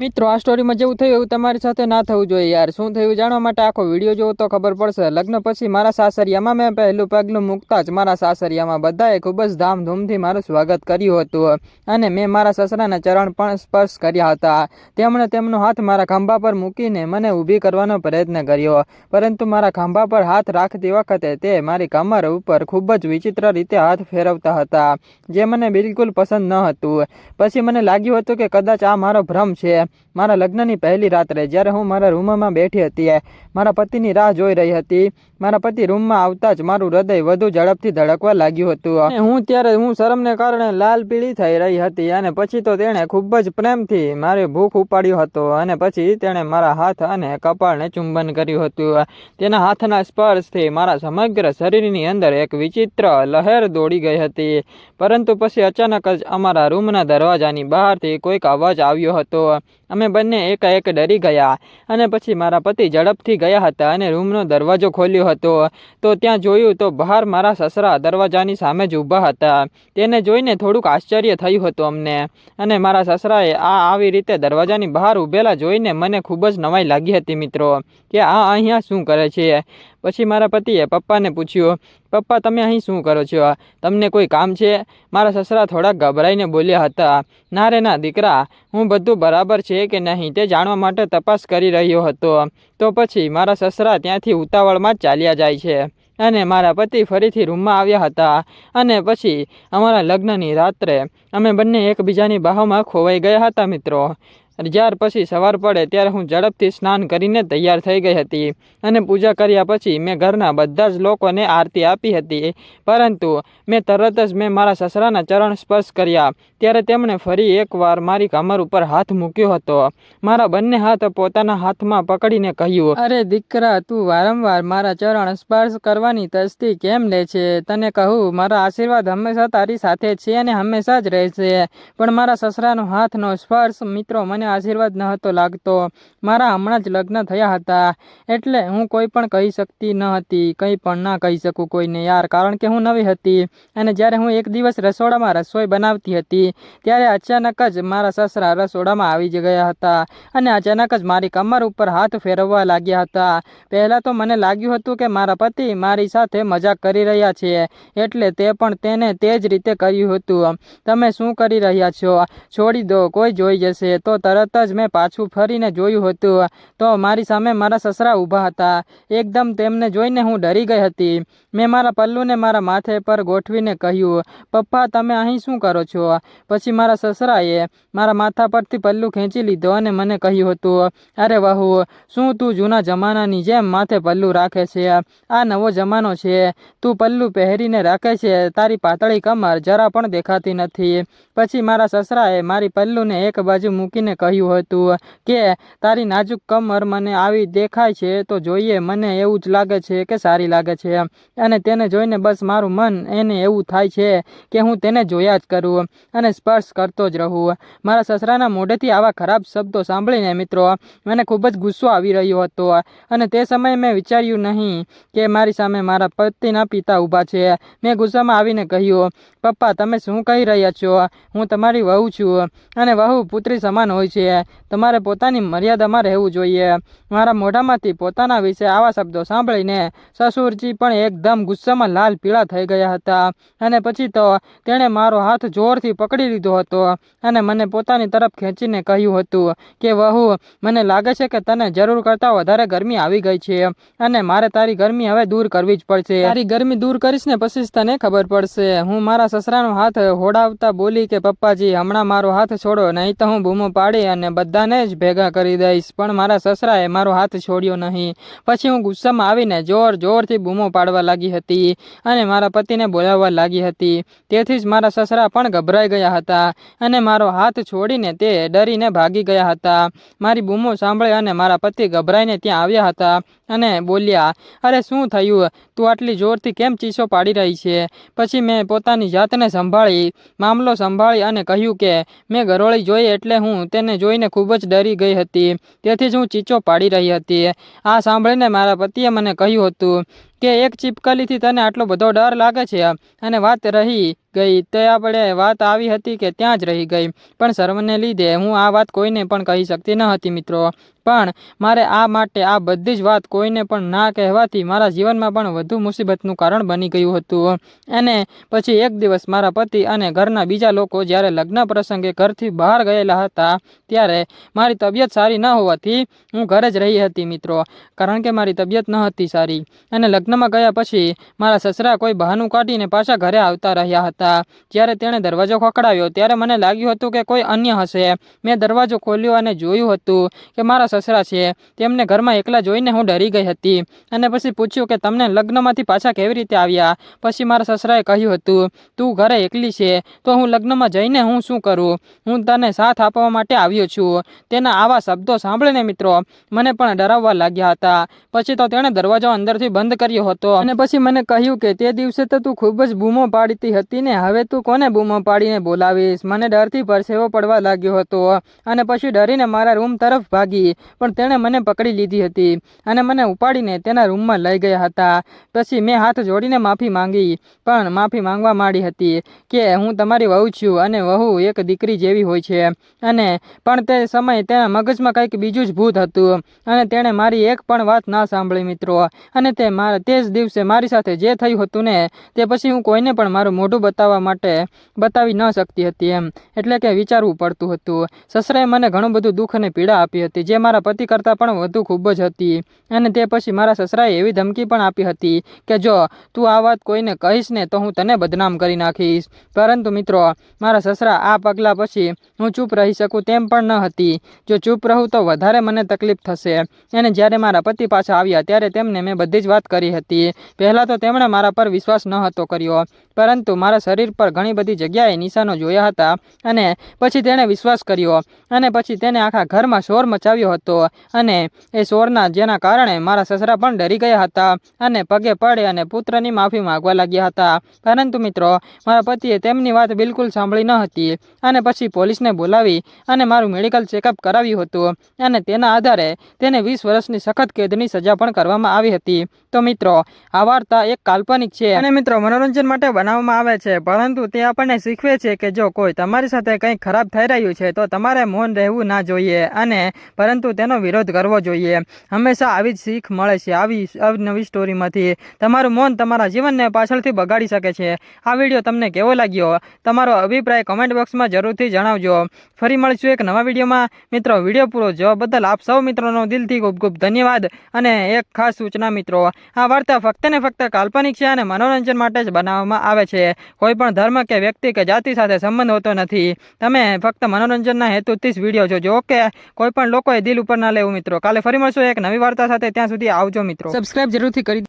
મિત્રો, આ સ્ટોરીમાં જેવું થયું એવું તમારી સાથે ના થવું જોઈએ યાર. શું થયું જાણવા માટે આખો વીડિયો જોવો તો ખબર પડશે. લગ્ન પછી મારા સાસરિયામાં મેં પહેલું પગલું મૂકતા જ મારા સાસરિયામાં બધાએ ખૂબ જ ધામધૂમથી મારું સ્વાગત કર્યું હતું. અને મેં મારા સસરાના ચરણ પણ સ્પર્શ કર્યા હતા. તેમણે તેમનો હાથ મારા ખંભા પર મૂકીને મને ઊભી કરવાનો પ્રયત્ન કર્યો. પરંતુ મારા ખંભા પર હાથ રાખતી વખતે તે મારી કમર ઉપર ખૂબ જ વિચિત્ર રીતે હાથ ફેરવતા હતા, જે મને બિલકુલ પસંદ ન હતું. પછી મને લાગ્યું હતું કે કદાચ આ મારો ભ્રમ છે. મારા લગ્નની પહેલી રાત્રે જ્યારે હું મારા રૂમમાં બેઠી હતી, મારા પતિની રાહ જોઈ રહી હતી. મારા પતિ રૂમમાં આવતા જ મારું હૃદય વધુ ઝડપથી ધડકવા લાગ્યું હતું. હું ત્યારે હું શરમને કારણે લાલ પીળી થઈ રહી હતી અને પછી તો તેણે ખૂબ જ પ્રેમથી મારી ભૂખ ઉપાડ્યો હતો અને પછી તેણે મારા હાથ અને કપાળને ચુંબન કર્યું હતું. તેના હાથના સ્પર્શથી મારા સમગ્ર શરીરની અંદર એક વિચિત્ર લહેર દોડી ગઈ હતી. પરંતુ પછી અચાનક જ અમારા રૂમના દરવાજાની બહારથી કોઈક અવાજ આવ્યો હતો. અમે બંને એકાએક ડરી ગયા અને પછી મારા પતિ ઝડપથી ગયા હતા અને રૂમનો દરવાજો ખોલ્યો હતો. તો ત્યાં જોયું તો બહાર મારા સસરા દરવાજાની સામે જ ઊભા હતા. તેને જોઈને થોડુંક આશ્ચર્ય થયું હતું અમને. અને મારા સસરાએ આ આવી રીતે દરવાજાની બહાર ઊભેલા જોઈને મને ખૂબ જ નવાઈ લાગી હતી મિત્રો, કે આ અહીંયા શું કરે છે? પછી મારા પતિએ પપ્પાને પૂછ્યું, પપ્પા, તમે અહીં શું કરો છો? તમને કોઈ કામ છે? મારા સસરા થોડાક ગભરાઈને બોલ્યા હતા, ના રે, ના, દીકરા, હું બધું બરાબર છે કે નહીં તે જાણવા માટે તપાસ કરી રહ્યો હતો. તો પછી મારા સસરા ત્યાંથી ઉતાવળમાં જ ચાલ્યા જાય છે. અને મારા પતિ ફરીથી રૂમમાં આવ્યા હતા. અને પછી અમારા લગ્નની રાત્રે અમે બંને એકબીજાની બાહોમાં ખોવાઈ ગયા હતા, મિત્રો. અને જ્યાર પછી સવાર પડે ત્યારે હું ઝડપથી સ્નાન કરીને તૈયાર થઈ ગઈ હતી. અને પૂજા કર્યા પછી મેં ઘરના બધા જ લોકોને આરતી આપી હતી. પરંતુ મેં તરત જ મેં મારા સસરાના ચરણ સ્પર્શ કર્યા. ત્યારે તેમણે ફરી એકવાર મારી કમર ઉપર હાથ મૂક્યો હતો. મારા બંને હાથ પોતાના હાથમાં પકડીને કહ્યું, અરે દીકરા, તું વારંવાર મારા ચરણ સ્પર્શ કરવાની તસ્તી કેમ લે છે? તને કહું, મારા આશીર્વાદ હંમેશા તારી સાથે છે અને હંમેશા જ રહેશે. પણ મારા સસરાનો હાથનો સ્પર્શ મિત્રો મને આશીર્વાદ ન હતો લાગતો. મારા હમણાં જ લગ્ન થયા હતા. એટલે હું કોઈ પણ કહી શકતી ન હતી. કંઈ પણ ના કહી શકું કોઈને યાર, કારણ કે હું નવી હતી. અને જ્યારે હું એક દિવસ રસોડામાં રસોઈ બનાવતી હતી, ત્યારે અચાનક જ મારા સસરા રસોડામાં આવી જ ગયા હતા અને અચાનક જ મારી કમર ઉપર હાથ ફેરવવા લાગ્યા હતા. પહેલાં તો મને લાગ્યું હતું કે મારા પતિ મારી સાથે મજાક કરી રહ્યા છે, એટલે તે પણ તેને તે જ રીતે કર્યું હતું. તમે શું કરી રહ્યા છો? છોડી દો, કોઈ જોઈ જશે. તો તરત જ મેં પાછું ફરીને જોયું હતું. તો મારી સામે મારા સસરા ઊભા હતા. એકદમ તેમને જોઈને હું ડરી ગઈ હતી. મેં મારા પલ્લુને મારા માથે પર ગોઠવીને કહ્યું, પપ્પા, તમે અહીં શું કરો છો? પછી મારા સસરાએ મારા માથા પરથી પલ્લું ખેંચી લીધો અને મને કહ્યું હતું, અરે વહુ, શું તું જૂના જમાનાની જેમ માથે પલ્લું રાખે છે? આ નવો જમાનો છે. તું પલ્લું પહેરીને રાખે છે. તારી પાતળી કમર જરા પણ દેખાતી નથી. પછી મારા સસરાએ મારી પલ્લુને એક બાજુ મૂકીને કહ્યું હતું કે, તારી નાજુક કમર મને આવી દેખાય છે, તો જોઈએ મને એવું જ લાગે છે કે સારી લાગે છે. અને તેને જોઈને બસ મારું મન એને એવું થાય છે કે હું તેને જોયા જ કરું અને સ્પર્શ કરતો જ રહું. મારા સસરાના મોઢેથી આવા ખરાબ શબ્દો સાંભળીને મિત્રો, મને ખૂબ જ ગુસ્સો આવી રહ્યો હતો. અને તે સમયે મેં વિચાર્યું નહીં કે મારી સામે મારા પતિના પિતા ઊભા છે. મેં ગુસ્સામાં આવીને કહ્યું, પપ્પા, તમે શું કહી રહ્યા છો? હું તમારી વહુ છું અને વહુ પુત્રી સમાન હોય છે. તમારે પોતાની મર્યાદામાં રહેવું જોઈએ. મારા મોઢામાંથી પોતાના વિશે આવા શબ્દો સાંભળીને સસુરજી પણ એકદમ ગુસ્સામાં લાલ પીળા થઈ ગયા હતા. અને પછી તો તેણે મારો હાથ જોરથી પકડી લીધો હતો અને મને પોતાની તરફ ખેંચીને કહ્યું હતું કે, વહુ, મને લાગે છે કે તને જરૂર કરતાં વધારે ગરમી આવી ગઈ છે અને મારે તારી ગરમી હવે દૂર કરવી જ પડશે. તારી ગરમી દૂર કરીશ ને પછી તને ખબર પડશે. હું મારા સસરાનો હાથ હોડાવતા બોલી કે, પપ્પાજી, હમણાં મારો હાથ છોડો, નહીં તો હું બૂમો પાડી અને બધાને જ ભેગા કરી દઈશ. પણ મારા સસરાએ મારો હાથ છોડ્યો નહીં. પછી હું ગુસ્સામાં આવીને જોર જોરથી બૂમો પાડવા લાગી હતી અને મારા પતિને બોલાવવા લાગી હતી. તેથી જ મારા સસરા પણ ગભરાઈ ગયા હતા અને મારો હાથ છોડીને તે ડરીને ભાગી ગયા હતા. મારી બૂમો સાંભળી અને મારા પતિ ગભરાઈને ત્યાં આવ્યા હતા અને બોલ્યા, અરે, શું થયું? તું આટલી જોરથી કેમ ચીસો પાડી રહી છે? પછી મેં પોતાની જાતને સંભાળી, મામલો સંભાળી અને કહ્યું કે, મેં ગરોળી જોઈ એટલે હું તેને જોઈને ખૂબ જ ડરી ગઈ હતી. તેથી જ હું ચીચો પાડી રહી હતી. આ સાંભળીને મારા પતિએ મને કહ્યું હતું કે એક ચીપકલીથી તને આટલો બધો ડર લાગે છે અને વાત રહી ગઈ તે આપણે વાત આવી હતી કે ત્યાં જ રહી ગઈ. પણ શરમને લીધે હું આ વાત કોઈને પણ કહી શકતી ન હતી મિત્રો. પણ મારે આ માટે આ બધી જ વાત કોઈને પણ ના કહેવાથી મારા જીવનમાં પણ વધુ મુસીબતનું કારણ બની ગયું હતું. અને પછી એક દિવસ મારા પતિ અને ઘરના બીજા લોકો જ્યારે લગ્ન પ્રસંગે ઘરથી બહાર ગયેલા હતા, ત્યારે મારી તબિયત સારી ન હોવાથી હું ઘરે જ રહી હતી મિત્રો. કારણ કે મારી તબિયત ન હતી સારી. અને લગ્નમાં ગયા પછી મારા સસરા કોઈ બહાનું કાઢીને પાછા ઘરે આવતા રહ્યા હતા. જ્યારે તેણે દરવાજો ખખડાવ્યો, ત્યારે મને લાગ્યું હતું કે કોઈ અન્ય હશે. મેં દરવાજો ખોલ્યો અને જોયું હતું કે મારા સસરા છે. તેમને ઘરમાં એકલા જોઈને હું ડરી ગઈ હતી. અને પછી પૂછ્યું કે તમને લગ્નમાંથી પાછા કેવી રીતે આવ્યા? પછી મારા સસરાએ કહ્યું હતું, તું ઘરે એકલી છે, તો હું લગ્નમાં જઈને હું શું કરું? હું તને સાથ આપવા માટે આવ્યો છું. તેના આવા શબ્દો સાંભળીને મિત્રો મને પણ ડરાવવા લાગ્યા હતા. પછી તો તેણે દરવાજો અંદરથી બંધ કર્યો હતો. અને પછી મને કહ્યું કે તે દિવસે તો તું ખૂબ જ બૂમો પાડતી હતી ને, હવે તું કોને બૂમો પાડીને બોલાવીશ? મને ડરથી પરસેવો પડવા લાગ્યો હતો અને પછી ડરીને મારા રૂમ તરફ ભાગી, પણ તેણે મને પકડી લીધી હતી અને મને ઉપાડીને તેના રૂમમાં લઈ ગયા હતા. પછી મેં હાથ જોડીને માફી માંગી, પણ માફી માંગવા માંડી હતી કે હું તમારી વહુ છું અને વહુ એક દીકરી જેવી હોય છે. અને પણ તે સમયે તેના મગજમાં કંઈક બીજું જ ભૂત હતું અને તેણે મારી એક પણ વાત ના સાંભળી મિત્રો. અને તે મારા તે જ દિવસે મારી સાથે જે થયું હતું ને, તે પછી હું કોઈને પણ મારું મોઢું બતાવવા માટે બતાવી ન શકતી હતી એમ. એટલે કે વિચારવું પડતું હતું. સસરાએ મને ઘણું બધું દુઃખ અને પીડા આપી હતી, જે મારા પતિ કરતાં પણ વધુ ખૂબ જ હતી. અને તે પછી મારા સસરાએ એવી ધમકી પણ આપી હતી કે, જો, તું આ વાત કોઈને કહીશ ને, તો હું તને બદનામ કરી નાખીશ. પરંતુ મિત્રો, મારા સસરા આ પગલાં પછી હું ચૂપ રહી શકું તેમ પણ ન હતી. જો ચૂપ રહું તો વધારે મને તકલીફ થશે. અને જ્યારે મારા પતિ પાછા આવ્યા, ત્યારે તેમને મેં બધી જ વાત કરી હતી પહેલાં તો તેમણે મારા પર વિશ્વાસ ન હતો કર્યો, પરંતુ મારા શરીર પર ઘણી બધી જગ્યાએ નિશાનો જોયા હતા અને પછી તેણે વિશ્વાસ કર્યો અને પછી તેને આખા ઘરમાં શોર મચાવ્યો હતો અને એ શોરના જેના કારણે મારા સસરા પણ ડરી ગયા હતા અને પગે પડે અને પુત્રની માફી માગવા લાગ્યા હતા. પરંતુ મિત્રો, મારા પતિએ તેમની વાત બિલકુલ સાંભળી ન હતી અને પછી પોલીસને બોલાવી અને મારું મેડિકલ ચેકઅપ કરાવ્યું હતું અને તેના આધારે તેને વીસ વર્ષની સખત કેદની સજા પણ કરવામાં આવી હતી. તો મિત્રો આ વાર્તા એક કાલ્પનિક છે. અને મિત્રો, મનોરંજન માટે બનાવવામાં આવે છે, પરંતુ તે આપણને શીખવે છે કે જો કોઈ તમારી સાથે કંઈક ખરાબ થઈ રહ્યું છે, તો તમારે મૌન રહેવું ના જોઈએ અને પરંતુ તેનો વિરોધ કરવો જોઈએ. હંમેશા આવી જ શીખ મળે છે, આવી અવનવી સ્ટોરીમાંથી. તમારું મૌન તમારા જીવનને પાછળથી બગાડી શકે છે. આ વીડિયો તમને કેવો લાગ્યો? તમારો અભિપ્રાય કમેન્ટ બોક્સમાં જરૂરથી જણાવજો. ફરી મળીશું એક નવા વિડીયોમાં. મિત્રો, વીડિયો પૂરો જોવા બદલ આપ સૌ મિત્રોનો દિલથી ખૂબ ખૂબ ધન્યવાદ અને એક ખાસ સૂચના મિત્રો વાર્તા ફક્ત ને ફક્ત કાલ્પનિક છે અને મનોરંજન માટે જ બનાવવામાં આવે છે. કોઈ પણ ધર્મ કે વ્યક્તિ કે જાતિ સાથે સંબંધ હોતો નથી. તમે ફક્ત મનોરંજનના હેતુથી જ વીડિયો જોજો. ઓકે? કોઈ પણ લોકોએ દિલ ઉપર ના લેવું મિત્રો. કાલે ફરી મળશું એક નવી વાર્તા સાથે. ત્યાં સુધી આવજો મિત્રો. સબસ્ક્રાઇબ જરૂરથી કરી